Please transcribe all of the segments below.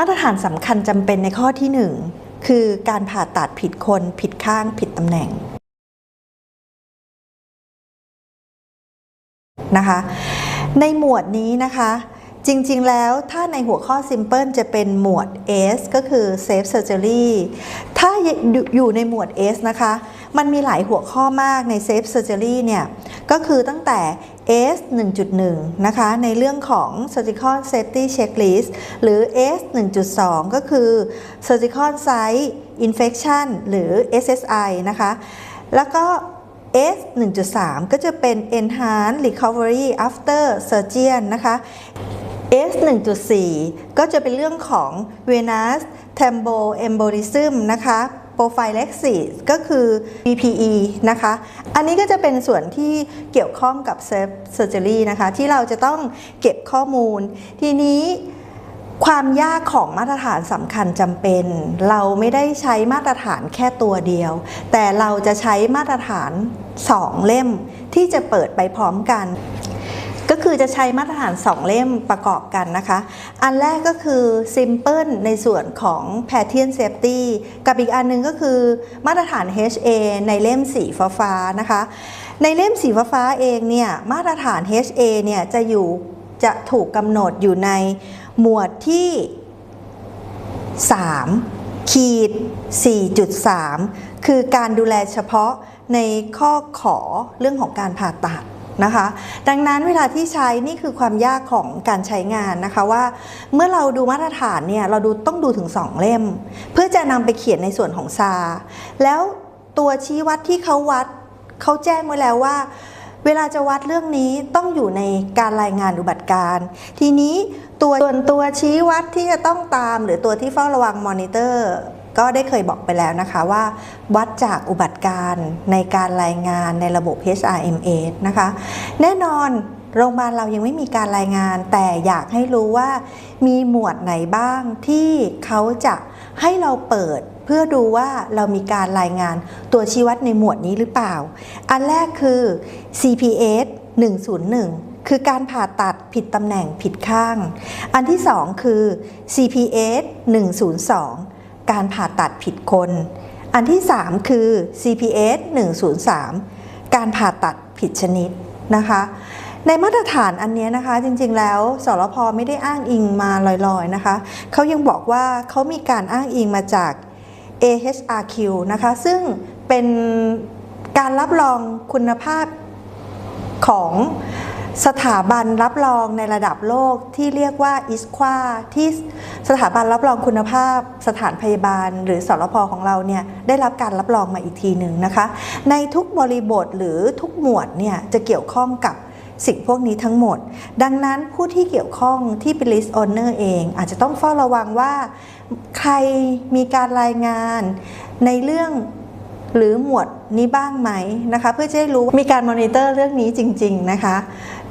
มาตรฐานสำคัญจำเป็นในข้อที่ 1 คือการผ่าตัดผิดคน ผิดข้าง ผิดตำแหน่งนะคะ ในหมวดนี้นะคะ จริงๆ แล้วถ้าในหัวข้อ Simple จะเป็นหมวด S ก็คือ Safe Surgery ถ้าอยู่ในหมวด S นะคะ มันมีหลายหัวข้อมากใน Safe Surgery เนี่ย ก็คือตั้งแต่ S 1.1 นะคะ ในเรื่องของ Surgical Safety Checklist หรือ S 1.2 ก็คือ Surgical Site Infection หรือ SSI นะคะ แล้วก็ S 1.3 ก็จะเป็น Enhanced Recovery After Surgeon นะคะ S 1.4 ก็จะเป็นเรื่องของ Venous Thromboembolism นะคะ Prophylaxis ก็คือ BPE นะคะ อันนี้ก็จะเป็นส่วนที่เกี่ยวข้องกับ Safe Surgery นะคะ ที่เราจะต้องเก็บข้อมูล ทีนี้ความยากของมาตรฐานสำคัญจำเป็น เราไม่ได้ใช้มาตรฐานแค่ตัวเดียว แต่เราจะใช้มาตรฐาน 2 เล่มที่จะเปิดไปพร้อมกัน ก็คือจะใช้มาตรฐาน 2 เล่มประกอบกันนะคะ อันแรกก็คือ Simple ในส่วนของ p a t i e n Safety กับอีกอันหนึงก็คือมาตรฐาน HA ในเล่มสีฟ้าๆนะคะ ในเล่มสีฟ้าเองเนี่ยมาตรฐาน HA เนี่ยจะอยู่จะถูกกำหนดอยู่ในหมวดที่ 3 ขีด 4.3 คือการดูแลเฉพาะในข้อขอเรื่องของการผ่าตัด นะคะ ดังนั้นเวลาที่ใช้นี่คือความยากของการใช้งานนะคะว่า เมื่อเราดูมาตรฐานเนี่ยเราดูต้องดูถึง 2 เล่ม เพื่อจะนำไปเขียนในส่วนของซา แล้วตัวชี้วัดที่เขาวัดเขาแจ้งไว้แล้วว่าเวลาจะวัดเรื่องนี้ต้องอยู่ในการรายงานอุบัติการ ทีนี้ตัวส่วนตัวชี้วัดที่จะต้องตาม หรือตัวที่เฝ้าระวังมอนิเตอร์ ก็ได้เคยบอกไปแล้วนะคะว่า วัดจากอุบัติการในการรายงานในระบบ HRMS นะคะ แน่นอนโรงพยาบาลเรายังไม่มีการรายงาน แต่อยากให้รู้ว่ามีหมวดไหนบ้างที่เขาจะให้เราเปิดเพื่อดูว่าเรามีการรายงานตัวชี้วัดในหมวดนี้หรือเปล่า อันแรกคือ CPS 101 คือการผ่าตัดผิดตำแหน่งผิดข้าง อันที่สองคือ CPS 102 การผ่าตัดผิดคน อันที่ 3 คือ CPS 103 การผ่าตัดผิดชนิดนะคะในมาตรฐานอันนี้นะคะจริงๆแล้วสรพไม่ได้อ้างอิงมาลอยๆนะคะเขายังบอกว่าเขามีการอ้างอิงมาจาก AHRQ นะคะซึ่งเป็นการรับรองคุณภาพของ สถาบันรับรองในระดับโลกที่เรียกว่า ISQA ที่สถาบันรับรองคุณภาพ สถานพยาบาล หรือสรพของเราเนี่ยได้รับการรับรองมาอีกทีหนึ่งนะคะ ในทุกบริบทหรือทุกหมวดเนี่ยจะเกี่ยวข้องกับสิ่งพวกนี้ทั้งหมด ดังนั้นผู้ที่เกี่ยวข้องที่เป็น list owner เอง อาจจะต้องเฝ้าระวังว่า ใครมีการรายงานในเรื่อง หรือหมวดนี้บ้างไหมนะคะ เพื่อจะได้รู้มีการมอนิเตอร์เรื่องนี้จริง ๆนะคะ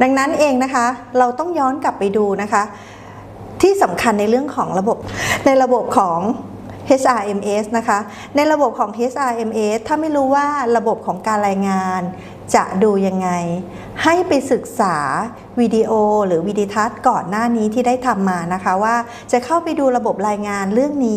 ดังนั้นเองนะคะเราต้องย้อนกลับไปดูนะคะ ที่สำคัญในเรื่องของระบบในระบบของ HRMS นะคะ ในระบบของ HRMS ถ้าไม่รู้ว่าระบบของการรายงานจะดูยังไง ให้ไปศึกษาวิดีโอหรือวิดีทัศน์ก่อนหน้านี้ที่ได้ทำมานะคะ ว่าจะเข้าไปดูระบบรายงานเรื่องนี้